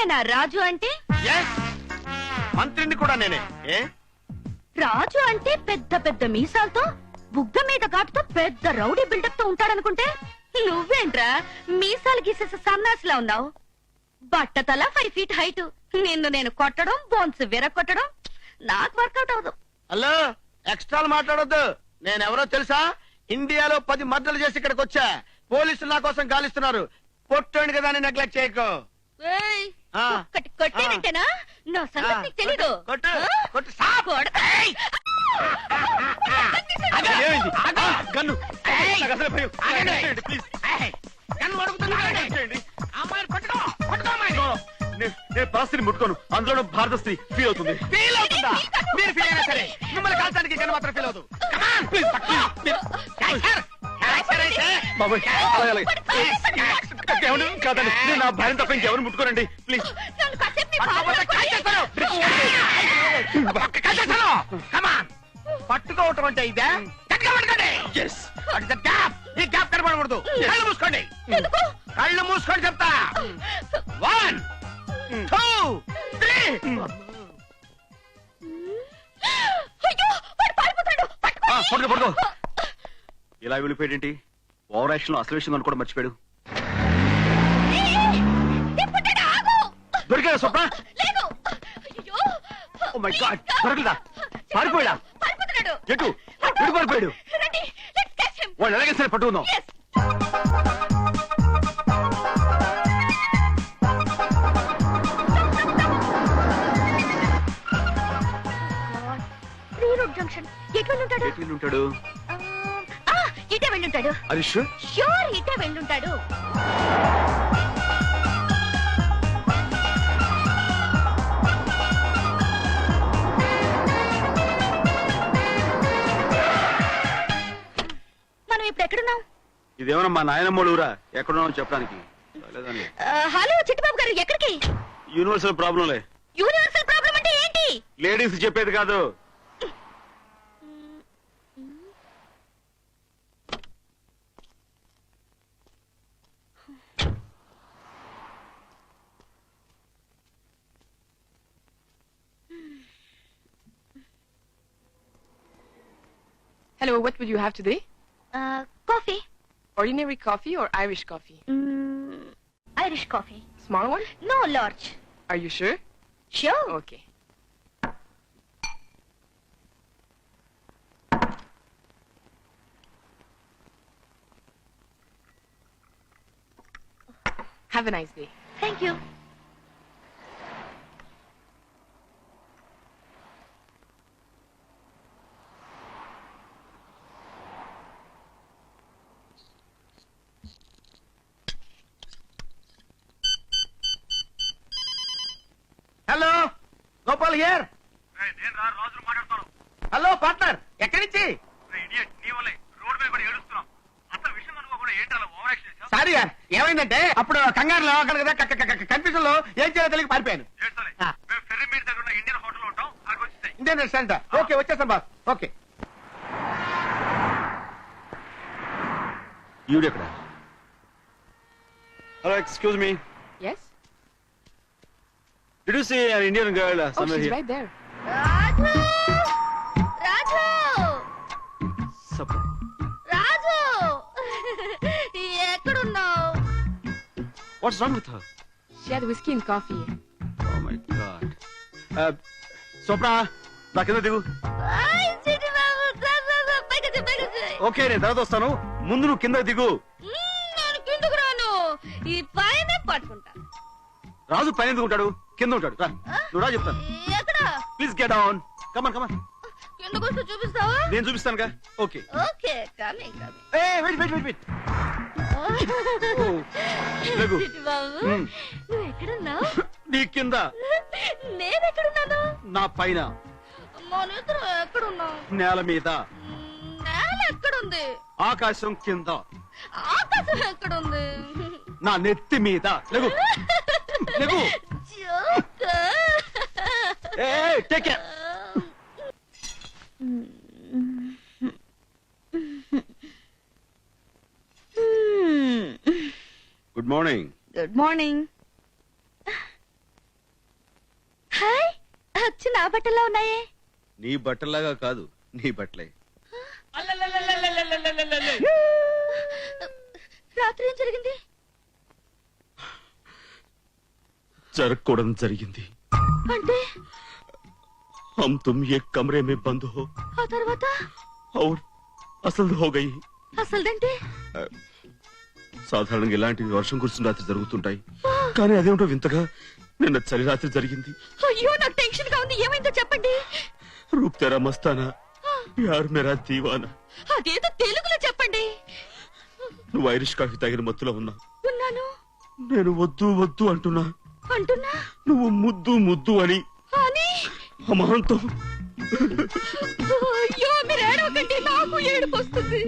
మీరేనా రాజు అంటే? ఎస్ మంత్రిని కూడా నేనే. ఏ? రాజు అంటే పెద్ద పెద్ద మీసాలతో బుగ్గ మీద ఘాటుతో పెద్ద రౌడీ బిల్డప్తో ఉంటాడనుకుంటే నువ్వేంట్రా మీసాలు గీసేసి సన్నాసిలా ఉన్నావు? బట్టతల ఫైవ్ ఫీట్ హైట్. నిన్ను నేను కొట్టడం బోన్స్ విరగొట్టడం నాకు వర్కౌట్ అవదు హలో ఎక్స్ట్రాలు మాట్లాడొద్దు. నేనెవరో తెలుసా? ఇండియాలో పది మర్డర్లు చేసి ఇక్కడికి వచ్చా. పోలీసులు నా కోసం గాలిస్తున్నారు. పొట్టండి కదా అని నెగ్లెక్ట్ చేయకు కొట్టేనంటేనా? నా సంగతి తెలీదు. గన్ను నేను ముట్టుకోను. అందులో భారత స్త్రీ ఫీల్ అవుతుంది? ఫీల్ అవుతుందా మీరు ఫీల్ అయినా సరే మిమ్మల్ని కాల్చడానికి గన్ను మాత్రం ఫీల్ అవుతుంది బాబాయ్ అలాగే. ఎవరు? కాదండి నేను నా భార్య తప్ప ఇంకెవరు ముట్టుకోరండి ప్లీజ్ నన్ను కాసేపు పట్టుకోవటం అంటే ఇదే? ఈ గ్యాప్ కనబడకూడదు. కళ్ళు మూసుకోండి? కళ్ళు మూసుకోండి చెప్తా. వన్ టూ త్రీ అయ్యో వాడు పారిపోతాడు. పట్టుకో. పడుకో పడుకో ఇలా వెళ్ళిపోయాడేంటి? ఓవర్ యాక్షన్ అసలు విషయం అనుకోవడం మర్చిపోయాడు. దొరికాడా స్వప్న? లేదు. అయ్యో ఓ మై గాడ్ దొరకలేదా పారిపోయాడా? పారిపోతున్నాడు. ఎటు? ఎటు పారిపోయాడు రండి. లెట్స్ క్యాచ్ హిమ్ వాళ్ళు ఎలాగే సరే పట్టుకుందాం. Yes. రీ రోడ్ జంక్షన్ ఎటు వెళ్ళుంటాడు? ఎటు వెళ్ళి ఉంటాడు ఆ, ఇటే వెళ్ళుంటాడు. హరీష్ ష్యూర్ ఇటే వెళ్ళుంటాడు. ఇదేమన్నా మా నాయనమ్మోడు ఊరా ఎక్కడున్నావు చెప్పడానికి. హలో చిట్టుబాబు గారు ఎక్కడికి? యూనివర్సల్ ప్రాబ్లంలే యూనివర్సల్ ప్రాబ్లం అంటే ఏంటి? లేడీస్ చెప్పేది కాదు. Hello, what would you have today? Coffee Ordinary coffee or Irish coffee? Mm, Irish coffee. Small one? No, large. Are you sure? Sure. Okay. Have a nice day. Thank you. Gopal here. Hello partner ఎక్కడి నుంచి? Sorry ఏమైందంటే అప్పుడు కంగారులో అక్కడ కన్ఫ్యూజన్లో ఏం చేయాలో తెలియక పారిపోయాను. Indian restaurant? ఓకే వచ్చేస్తాను boss. Okay. ఈవిడెక్కడ hello excuse me. Yes? Did you see an Indian girl Oh, somewhere she's here right there. Raju Raju Supper. Raju ఎక్కడున్నావు what's wrong with her She had whiskey and coffee. oh my god uh, స్వప్న నా కింద దిగు okay నేను తర్వాత వస్తాను ముందు నువ్వు కింద దిగు నేను కిందకు రాను ఈ పైన పట్టుకుంటా రాజు పైన ఎందుకు ఉంటాడు? కింద ఉంటాడు. రా నువ్వు రా చెప్తాను. ఎక్కడ? Please get on come on come on చూపిస్తావా? నేను చూపిస్తానుగా. ఓకే ఓకే కమింగ్ కమింగ్ ఏ వెయిట్ వెయిట్ వెయిట్ వెయిట్ లఘు. బాబు? Hmm. నువ్వు ఎక్కడున్నావు? నీ కింద. నేను ఎక్కడున్నాను? నా పైన. మన ఇద్దరు ఎక్కడున్నాం నేల మీద. నేల ఎక్కడుంది? ఆకాశం కింద. ఆకాశం ఎక్కడుంది? నా నెత్తి మీద. లెగు take care good morning good morning hi వచ్చి నా బట్టల్లో ఉన్నాయే? నీ బట్టలాగా కాదు నీ బట్టలే. రాత్రి ఏం జరిగింది జరగకూడదు జరిగింది అంటే हम तुम एक कमरे में बंद हो ఆ తర్వాత और అసలు हो गई అసలుదంటే సాధారణంగా ఇలాంటివి వర్షం కురిసిన రాత్రి జరుగుతుంటాయి కానీ అదేమిటో వింతగా నిన్న చలి రాత్రి జరిగింది అయ్యో నాకు టెన్షన్ గా ఉంది ఏమైందో చెప్పండి రూప్ తెరా మస్తానా ప్యార్ మేరా దీవానా అదేదో తెలుగులో చెప్పండి నువ్వు ఐరిష్ కాఫీ తాగిన మత్తులో ఉన్నా ఉన్నాను నేను వద్దు వద్దు అంటున్నా అంటున్నా? నువ్వు ముద్దు ముద్దు అని. అని? అమాంతం. అయ్యో మీరు ఏడవకండి నాకు ఏడుపు వస్తుంది.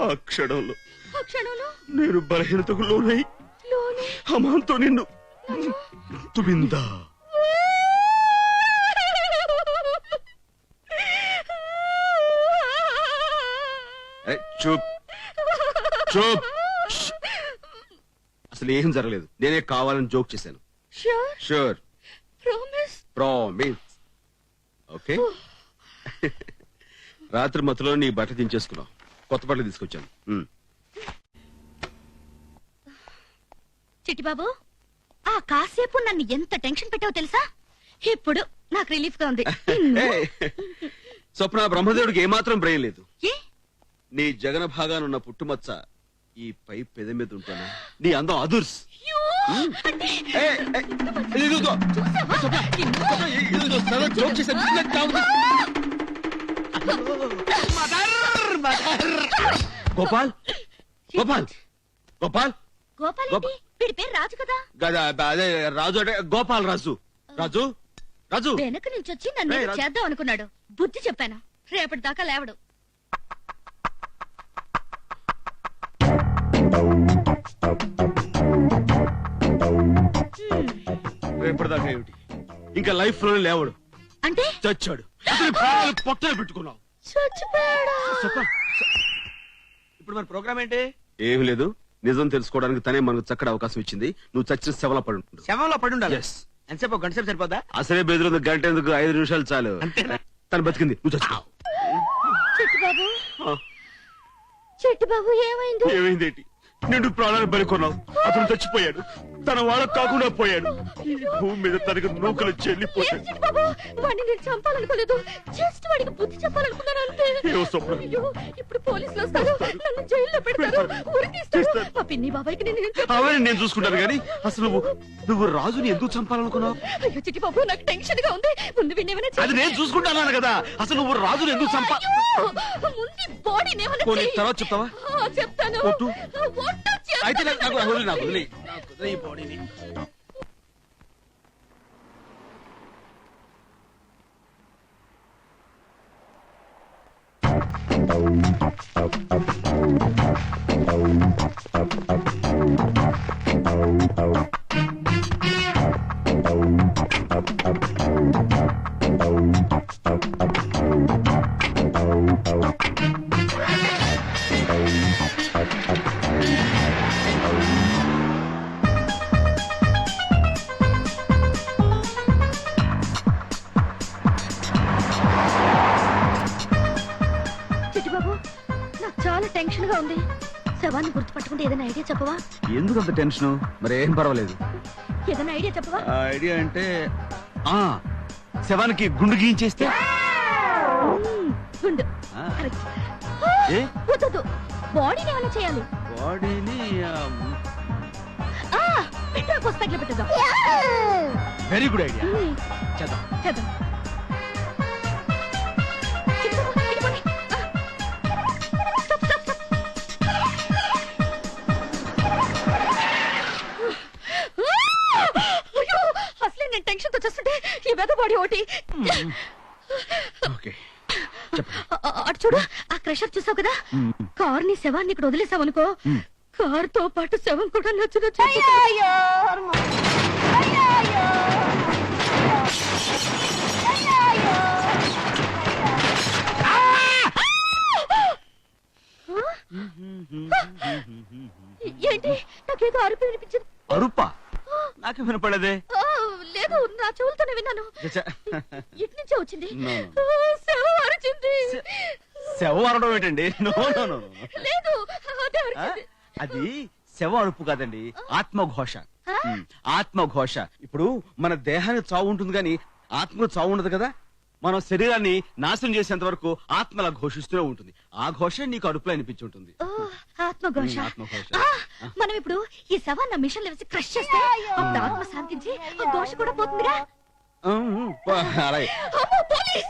ఆ క్షణంలో. ఆ క్షణంలో? నేను బలహీనతకు లోనై లోనే? అమాంతో నిన్ను తుబిందా ఏ, చూప్. చూప్. అసలు ఏం జరగలేదు. నేనే కావాలని జోక్ చేశాను. Sure sure promise promise okay రాత్రి మత్తులో నీ బట్ట దించేసుకున్నావు. కొత్త బట్టలు తీసుకొచ్చాను. ఉమ్. చిట్టిబాబు ఆ కాసేపు నన్ను ఎంత టెన్షన్ పెట్టావో తెలుసా? ఇప్పుడు నాకు రిలీఫ్గా ఉంది ఏయ్, స్వప్న బ్రహ్మదేవుడికి ఏమాత్రం బ్రెయిన్ లేదు. ఏ? నీ జగన భాగానున్న పుట్టుమచ్చ ఈ పై పెద మీద ఉంటాను? నీ అందం అదుర్స్. గోపాల్ గోపాల్ గోపాల్. గోపాల్? వీడి పేరు రాజు కదా? గదా, అదే రాజు అంటే గోపాల్ రాజు. రాజు? రాజు? వెనక నుంచి వచ్చి నన్ను. చేద్దాం అనుకున్నాడు. బుద్ధి చెప్పాను. రేపటి దాకా లేవడు. ఏమిటి? ఇంకా లైఫ్లో లేవడు. అంటే? చచ్చాడు. అతని ప్రాణాలు పొట్టలు పెట్టుకున్నావు. ఇప్పుడు మన ప్రోగ్రామ్ ఏంటి? ఏమి లేదు. నిజం తెలుసుకోవడానికి తనే మనకు చక్కటి అవకాశం ఇచ్చింది. నువ్వు చచ్చిన శవలా పడి ఉండు. శవంలో పడి ఉండాలి? Yes. ఎంతసేపు ఒక గంట సేపు సరిపోద్దా? అసలే బెదిరింది గంట ఎందుకు? ఐదు నిమిషాలు చాలు. అంతేనా? తను బతికింది. నువ్వు చచ్చావు చిట్టుబాబు. ఆ, చిట్టుబాబు ఏమైంది? ఏమైంది ఏంటి నిండు ప్రాణాలు బలికొన్నావు. అతను చచ్చిపోయాడు. తన వాళ్ళకు కాకుండా పోయాడు. ఈ భూమి మీద తనకు నూకలు చెల్లిపోయాడు చిట్టుబాబు వాడిని నేను చంపాలనుకోలేదు. జస్ట్ వాడికి బుద్ధి చెప్పాలనుకున్నాను అంతే. ఏవో స్వప్న. అయ్యో ఇప్పుడు పోలీసులు వస్తారు. నన్ను జైల్లో పెడతారు. ఉరి తీస్తారు తీస్తారు. ఆ పిన్ని బాబాయ్కి నేను ఏం చెప్పను? అవన్నీ నేను చూసుకుంటాను కానీ అసలు నువ్వు నువ్వు రాజుని ఎందుకు చంపాలనుకున్నావు? అయ్యో చిట్టి బాబు నాకు టెన్షన్గా ఉంది. ముందు అది నేను చూసుకుంటాను కదా. అసలు నువ్వు రాజుని ఎందుకు చంపా ముందు బాడీ పోనీ తర్వాత చెప్తావా? చెప్తాను. ఒట్టు. ఒట్టు చెప్తాను. అయితే నాకు నాకు వదిలి నాకు వదిలి నాకు వదిలి ఈ బాడీని చిట్టి చాలా టెన్షన్గా ఉంది. శవాన్ని గుర్తుపట్టుకుంటే ఏదైనా ఐడియా చెప్పవా? ఎందుకు అంత టెన్షన్ మరి ఏం పర్వాలేదు. ఏదైనా ఐడియా చెప్పవా? ఐడియా అంటే ఆ శవానికి గుండు గీయించేస్తే? గుండు? వద్దొద్దు. బాడీని ఏమైనా చేయాలి. బాడీని ఆ పెట్రోల్ పోసి తగిలి పెట్టేద్దాం వెరీ గుడ్ ఐడియా చేద్దాం. చేద్దాం. ఒకటి ఓకే. ఆ, ఆ, అటు చూడు ఆ క్రషర్ చూసావు కదా? కార్ని శవాన్ని ఇక్కడ వదిలేసావు అనుకో కార్తో పాటు శవం కూడా నచ్చు నచ్చు ఏంటి? నాకేదో అరుపు వినిపించింది. అరుపా? నాకు వినపడదే లేదు నా చెవులతోనే విన్నాను. ఇటు నుంచే వచ్చింది. శవం అరిచింది. శవం అరవడం ఏంటండి. లేదు అదే శవం అరుపు కాదండి ఆత్మఘోష. ఆత్మఘోష. ఇప్పుడు మన దేహానికి చావు ఉంటుంది కానీ ఆత్మకు చావు ఉండదు కదా? మనం శరీరాన్ని నాశనం చేసేంత వరకు ఆత్మ అలా ఘోషిస్తూనే ఉంటుంది. ఆ ఘోష నీకు అరుపులో అనిపించి ఉంటుంది. ఓ, ఆత్మఘోష. ఆత్మఘోష. ఆ, మనం ఇప్పుడు ఈ శవాన్ని మిషన్ వేసి క్రష్ చేస్తే అప్పుడు ఆత్మ శాంతించి ఆ ఘోష కూడా పోతుందిగా అలాగే. అమ్మో, పోలీస్!